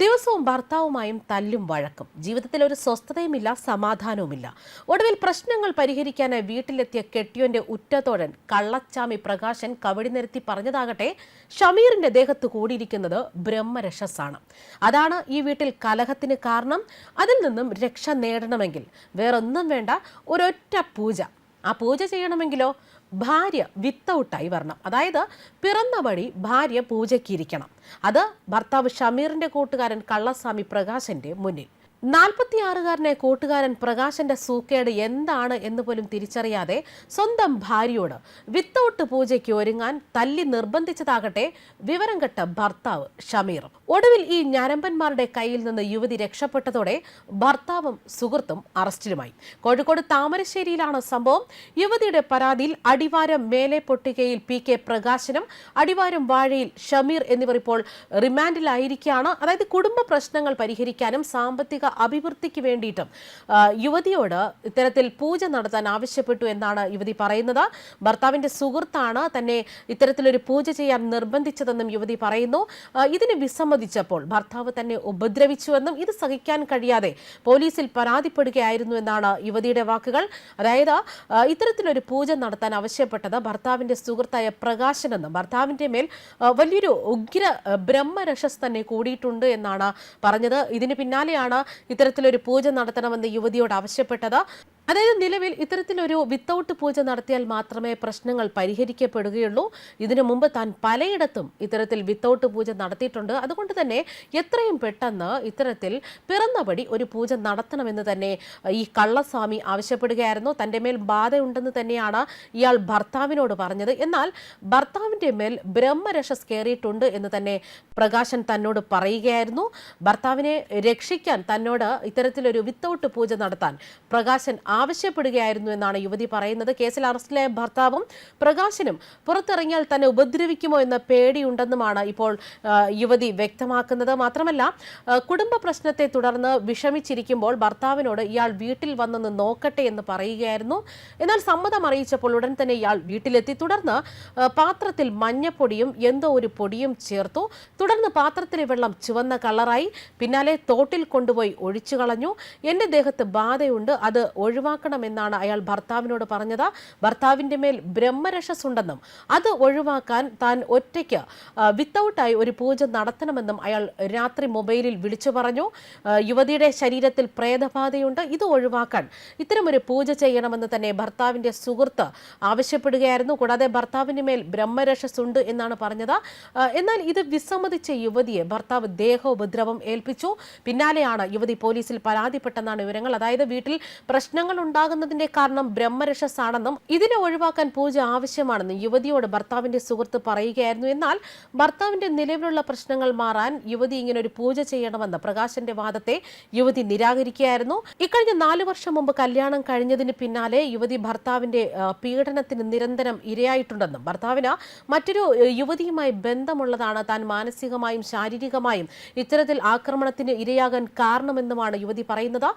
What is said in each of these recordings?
ദിവസവും ഭർത്താവുമായും തല്ലും വഴക്കും. ജീവിതത്തിൽ ഒരു സ്വസ്ഥതയുമില്ല സമാധാനവുമില്ല. ഒടുവിൽ പ്രശ്നങ്ങൾ പരിഹരിക്കാനായി വീട്ടിലെത്തിയ കെട്ടിയോന്റെ ഉറ്റത്തോഴൻ കള്ളച്ചാമി പ്രകാശൻ കവടി നിരത്തി പറഞ്ഞതാകട്ടെ ഷമീറിന്റെ ദേഹത്ത് കൂടിയിരിക്കുന്നത് ബ്രഹ്മരക്ഷസാണ് അതാണ് ഈ വീട്ടിൽ കലഹത്തിന് കാരണം. അതിൽ നിന്നും രക്ഷ നേടണമെങ്കിൽ വേറൊന്നും വേണ്ട ഒരൊറ്റ പൂജ. ആ പൂജ ചെയ്യണമെങ്കിലോ? ഭാര്യ വിത്തൗട്ടായി വരണം. അതായത് പിറന്ന വഴി ഭാര്യ പൂജയ്ക്കിരിക്കണം അത് ഭർത്താവ് ഷമീറിന്റെ കൂട്ടുകാരൻ കള്ളസ്വാമി പ്രകാശന്റെ മുന്നിൽ. നാൽപ്പത്തിയാറുകാരനെ കൂട്ടുകാരൻ പ്രകാശന്റെ സൂക്കേട് എന്താണ് എന്ന് പോലും തിരിച്ചറിയാതെ സ്വന്തം ഭാര്യയോട് വിത്തൗട്ട് പൂജയ്ക്ക് ഒരുങ്ങാൻ തല്ലി നിർബന്ധിച്ചതാകട്ടെ വിവരം കെട്ട ഭർത്താവ് ഷമീർ. ഒടുവിൽ ഈ ഞരമ്പന്മാരുടെ കയ്യിൽ നിന്ന് യുവതി രക്ഷപ്പെട്ടതോടെ ഭർത്താവും സുഹൃത്തും അറസ്റ്റിലുമായി. കോഴിക്കോട് താമരശ്ശേരിയിലാണ് സംഭവം. യുവതിയുടെ പരാതിയിൽ അടിവാരം മേലെ പൊട്ടികയിൽ പി കെ പ്രകാശനും അടിവാരം വാഴയിൽ ഷമീർ എന്നിവർ ഇപ്പോൾ റിമാൻഡിലായിരിക്കുകയാണ്. അതായത് കുടുംബ പ്രശ്നങ്ങൾ പരിഹരിക്കാനും സാമ്പത്തിക അഭിവൃദ്ധിക്ക് വേണ്ടിയിട്ടും യുവതിയോട് ഇത്തരത്തിൽ പൂജ നടത്താൻ ആവശ്യപ്പെട്ടു എന്നാണ് യുവതി പറയുന്നത്. ഭർത്താവിന്റെ സുഹൃത്താണ് തന്നെ ഇത്തരത്തിലൊരു പൂജ ചെയ്യാൻ നിർബന്ധിച്ചതെന്നും യുവതി പറയുന്നു. ഇതിന് വിസമ്മതിച്ചപ്പോൾ ഭർത്താവ് തന്നെ ഉപദ്രവിച്ചുവെന്നും ഇത് സഹിക്കാൻ കഴിയാതെ പോലീസിൽ പരാതിപ്പെടുകയായിരുന്നു എന്നാണ് യുവതിയുടെ വാക്കുകൾ. അതായത് ഇത്തരത്തിലൊരു പൂജ നടത്താൻ ആവശ്യപ്പെട്ടത് ഭർത്താവിന്റെ സുഹൃത്തായ പ്രകാശനെന്നും ഭർത്താവിന്റെ മേൽ വലിയൊരു ഉഗ്ര ബ്രഹ്മരക്ഷസ് തന്നെ കൂടിയിട്ടുണ്ട് എന്നാണ് പറഞ്ഞത്. ഇതിന് പിന്നാലെയാണ് ഇത്തരത്തിലൊരു പൂജ നടത്തണമെന്ന് യുവതിയോട് ആവശ്യപ്പെട്ടത്. അതായത് നിലവിൽ ഇത്തരത്തിലൊരു വിത്തൗട്ട് പൂജ നടത്തിയാൽ മാത്രമേ പ്രശ്നങ്ങൾ പരിഹരിക്കപ്പെടുകയുള്ളൂ. ഇതിനു മുമ്പ് താൻ പലയിടത്തും ഇത്തരത്തിൽ വിത്തൗട്ട് പൂജ നടത്തിയിട്ടുണ്ട്. അതുകൊണ്ട് തന്നെ എത്രയും പെട്ടെന്ന് ഇത്തരത്തിൽ പിറന്നപടി ഒരു പൂജ നടത്തണമെന്ന് തന്നെ ഈ കള്ളസ്വാമി ആവശ്യപ്പെടുകയായിരുന്നു. തന്റെ മേൽ ബാധയുണ്ടെന്ന് തന്നെയാണ് ഇയാൾ ഭർത്താവിനോട് പറഞ്ഞത്. എന്നാൽ ഭർത്താവിന്റെ മേൽ ബ്രഹ്മരക്ഷസ് കയറിയിട്ടുണ്ട് എന്ന് തന്നെ പ്രകാശൻ തന്നോട് പറയുകയായിരുന്നു. ഭർത്താവിനെ രക്ഷിക്കാൻ തന്നോട് ഇത്തരത്തിലൊരു വിത്തൗട്ട് പൂജ നടത്താൻ പ്രകാശൻ ആവശ്യപ്പെടുകയായിരുന്നു എന്നാണ് യുവതി പറയുന്നത്. കേസിൽ അറസ്റ്റിലായ ഭർത്താവും പ്രകാശനും പുറത്തിറങ്ങിയാൽ തന്നെ ഉപദ്രവിക്കുമോ എന്ന പേടിയുണ്ടെന്നുമാണ് ഇപ്പോൾ യുവതി വ്യക്തമാക്കുന്നത്. മാത്രമല്ല കുടുംബ പ്രശ്നത്തെ തുടർന്ന് വിഷമിച്ചിരിക്കുമ്പോൾ ഭർത്താവിനോട് ഇയാൾ വീട്ടിൽ വന്നൊന്ന് നോക്കട്ടെ എന്ന് പറയുകയായിരുന്നു. എന്നാൽ സമ്മതം അറിയിച്ചപ്പോൾ ഉടൻ തന്നെ ഇയാൾ വീട്ടിലെത്തി. തുടർന്ന് പാത്രത്തിൽ മഞ്ഞപ്പൊടിയും എന്തോ ഒരു പൊടിയും ചേർത്തു. തുടർന്ന് പാത്രത്തിലെ വെള്ളം ചുവന്ന കളറായി. പിന്നാലെ തോട്ടിൽ കൊണ്ടുപോയി ഒഴിച്ചു കളഞ്ഞു. എന്റെ ദേഹത്ത് ബാധയുണ്ട്. അത് ഒഴിവാക്കണമെന്നാണ് അയാൾ ഭർത്താവിനോട് പറഞ്ഞത്. ഭർത്താവിന്റെ മേൽ ബ്രഹ്മരക്ഷസ് ഉണ്ടെന്നും അത് ഒഴിവാക്കാൻ താൻ ഒറ്റയ്ക്ക് വിത്തൗട്ടായി ഒരു പൂജ നടത്തണമെന്നും അയാൾ രാത്രി മൊബൈലിൽ വിളിച്ചു പറഞ്ഞു. യുവതിയുടെ ശരീരത്തിൽ പ്രേതബാധയുണ്ട്. ഇത് ഒഴിവാക്കാൻ ഇത്തരമൊരു പൂജ ചെയ്യണമെന്ന് തന്നെ ഭർത്താവിന്റെ സുഹൃത്ത് ആവശ്യപ്പെടുകയായിരുന്നു. കൂടാതെ ഭർത്താവിന്റെ മേൽ ബ്രഹ്മരക്ഷസ് ഉണ്ട് എന്നാണ് പറഞ്ഞത്. എന്നാൽ ഇത് വിസമ്മതിച്ച യുവതിയെ ഭർത്താവ് ദേഹോപദ്രവം ഏൽപ്പിച്ചു. പിന്നാലെയാണ് യുവതി പോലീസിൽ പരാതിപ്പെട്ടെന്നാണ് വിവരങ്ങൾ. അതായത് വീട്ടിൽ പ്രശ്നങ്ങൾ ഉണ്ടാകുന്നതിന്റെ കാരണം ബ്രഹ്മരക്ഷസ് ആണെന്നും ഇതിനെ ഒഴിവാക്കാൻ പൂജ ആവശ്യമാണെന്നും യുവതിയോട് ഭർത്താവിന്റെ സുഹൃത്ത് പറയുകയായിരുന്നു. എന്നാൽ ഭർത്താവിന്റെ നിലവിലുള്ള പ്രശ്നങ്ങൾ മാറാൻ യുവതി ഇങ്ങനെ ഒരു പൂജ ചെയ്യണമെന്ന പ്രകാശന്റെ വാദത്തെ യുവതി നിരാകരിക്കുകയായിരുന്നു. ഇക്കഴിഞ്ഞ നാലു വർഷം മുമ്പ് കല്യാണം കഴിഞ്ഞതിന് പിന്നാലെ യുവതി ഭർത്താവിന്റെ പീഡനത്തിന് നിരന്തരം ഇരയായിട്ടുണ്ടെന്നും ഭർത്താവിന് മറ്റൊരു യുവതിയുമായി ബന്ധമുള്ളതാണ്. താൻ മാനസികമായും ശാരീരികമായും ഇത്തരത്തിൽ ആക്രമണത്തിന് ഇരയാകാൻ കാരണമെന്നുമാണ് യുവതി പറയുന്നത്.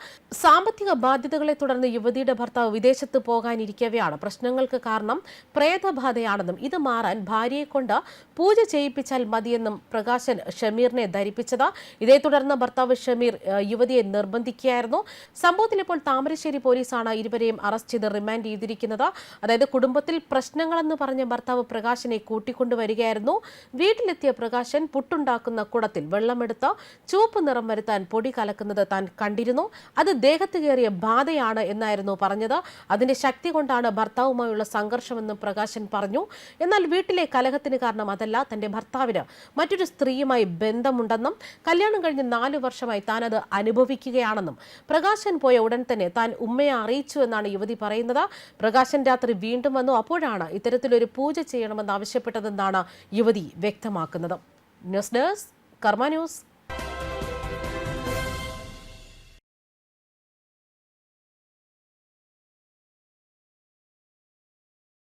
സാമ്പത്തിക ബാധ്യതകളെ തുടർന്ന് യുവതിയുടെ ഭർത്താവ് വിദേശത്ത് പോകാനിരിക്കവെയാണ്. പ്രശ്നങ്ങൾക്ക് കാരണം പ്രേതബാധയാണെന്നും ഇത് മാറാൻ ഭാര്യയെ കൊണ്ട് പൂജ ചെയ്യിപ്പിച്ചാൽ മതിയെന്നും പ്രകാശൻ ഷമീറിനെ ധരിപ്പിച്ചത്. ഇതേ തുടർന്ന് ഭർത്താവ് ഷമീർ യുവതിയെ നിർബന്ധിക്കുകയായിരുന്നു. സംഭവത്തിൽ ഇപ്പോൾ താമരശ്ശേരി പോലീസാണ് ഇരുവരെയും അറസ്റ്റ് ചെയ്ത് റിമാൻഡ് ചെയ്തിരിക്കുന്നത്. അതായത് കുടുംബത്തിൽ പ്രശ്നങ്ങളെന്ന് പറഞ്ഞ ഭർത്താവ് പ്രകാശനെ കൂട്ടിക്കൊണ്ടുവരികയായിരുന്നു. വീട്ടിലെത്തിയ പ്രകാശൻ പുട്ടുണ്ടാക്കുന്ന കുടത്തിൽ വെള്ളമെടുത്ത് ചുവപ്പ് നിറം വരുത്താൻ പൊടി കലക്കുന്നത് താൻ കണ്ടിരുന്നു. അത് ദേഹത്ത് കയറിയ ബാധയാണ് എന്നായിരുന്നു പറഞ്ഞത്. അതിന്റെ ശക്തി കൊണ്ടാണ് ഭർത്താവുമായുള്ള സംഘർഷമെന്നും പ്രകാശൻ പറഞ്ഞു. എന്നാൽ വീട്ടിലെ കലഹത്തിന് കാരണം അതല്ല തന്റെ ഭർത്താവിന് മറ്റൊരു സ്ത്രീയുമായി ബന്ധമുണ്ടെന്നും കല്യാണം കഴിഞ്ഞ് നാലു വർഷമായി താൻ അത് അനുഭവിക്കുകയാണെന്നും പ്രകാശൻ പോയ ഉടൻ തന്നെ താൻ ഉമ്മയെ അറിയിച്ചു എന്നാണ് യുവതി പറയുന്നത്. പ്രകാശൻ രാത്രി വീണ്ടും വന്നു. അപ്പോഴാണ് ഇത്തരത്തിലൊരു പൂജ ചെയ്യണമെന്ന് ആവശ്യപ്പെട്ടതെന്നാണ് യുവതി വ്യക്തമാക്കുന്നത്. News desk Karma news.